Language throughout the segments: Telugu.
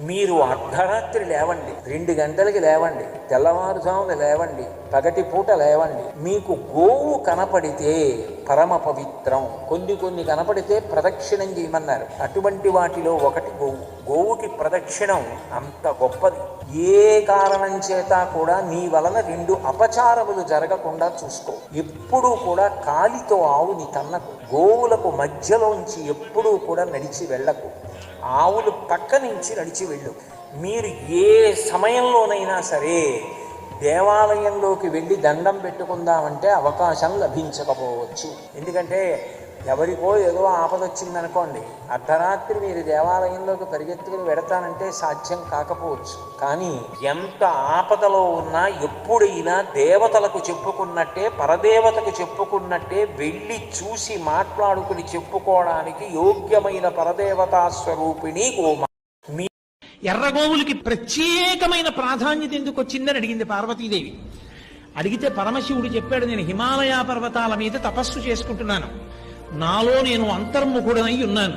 మీరు అర్ధరాత్రి లేవండి రెండు గంటలకి లేవండి తెల్లవారుజామున లేవండి పగటి పూట లేవండి మీకు గోవు కనపడితే పరమ పవిత్రం. కొన్ని కొన్ని కనపడితే ప్రదక్షిణం చేయమన్నారు. అటువంటి వాటిలో ఒకటి గోవు గోవుకి ప్రదక్షిణం అంత గొప్పది. ఏ కారణం చేత కూడా నీ వలన రెండు అపచారములు జరగకుండా చూసుకో. ఎప్పుడూ కూడా కాలితో ఆవుని తన్నకు గోవులకు మధ్యలోంచి ఎప్పుడూ కూడా నడిచి వెళ్ళకు. ఆవులు పక్క నుంచి నడిచి వెళ్ళు. మీరు ఏ సమయంలోనైనా సరే దేవాలయంలోకి వెళ్ళి దండం పెట్టుకుందామంటే అవకాశం లభించకపోవచ్చు. ఎందుకంటే ఎవరికో ఏదో ఆపద వచ్చిందనుకోండి అర్ధరాత్రి మీరు దేవాలయంలోకి పరిగెత్తుకుని వెడతానంటే సాధ్యం కాకపోవచ్చు. కానీ ఎంత ఆపదలో ఉన్నా ఎప్పుడైనా దేవతలకు చెప్పుకున్నట్టే పరదేవతకు చెప్పుకున్నట్టే వెళ్ళి చూసి మాట్లాడుకుని చెప్పుకోవడానికి యోగ్యమైన పరదేవతా స్వరూపిణి గోమ. మీ ఎర్రగోవులకి ప్రత్యేకమైన ప్రాధాన్యత ఎందుకు వచ్చిందని అడిగింది పార్వతీదేవి. అడిగితే పరమశివుడు చెప్పాడు నేను హిమాలయ పర్వతాల మీద తపస్సు చేసుకుంటున్నాను. నాలో నేను అంతర్ముఖుడనై ఉన్నాను.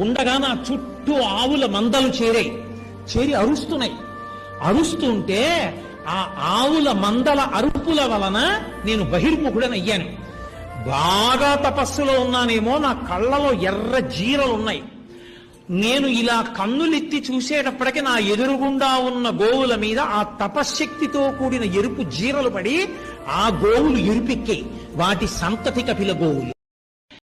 ఉండగా నా చుట్టూ ఆవుల మందలు చేరాయి చేరి అరుస్తున్నాయి. అరుస్తుంటే ఆ ఆవుల మందల అరుపుల వలన నేను బహిర్ముఖుడనయ్యాను. బాగా తపస్సులో ఉన్నానేమో నా కళ్ళలో ఎర్ర జీరలు ఉన్నాయి నేను ఇలా కన్నులెత్తి చూసేటప్పటికి నా ఎదురుగుండా ఉన్న గోవుల మీద ఆ తపశ్శక్తితో కూడిన ఎరుపు జీరలు పడి ఆ గోవులు ఎరుపెక్కాయి వాటి సంతతి కపిల గోవులు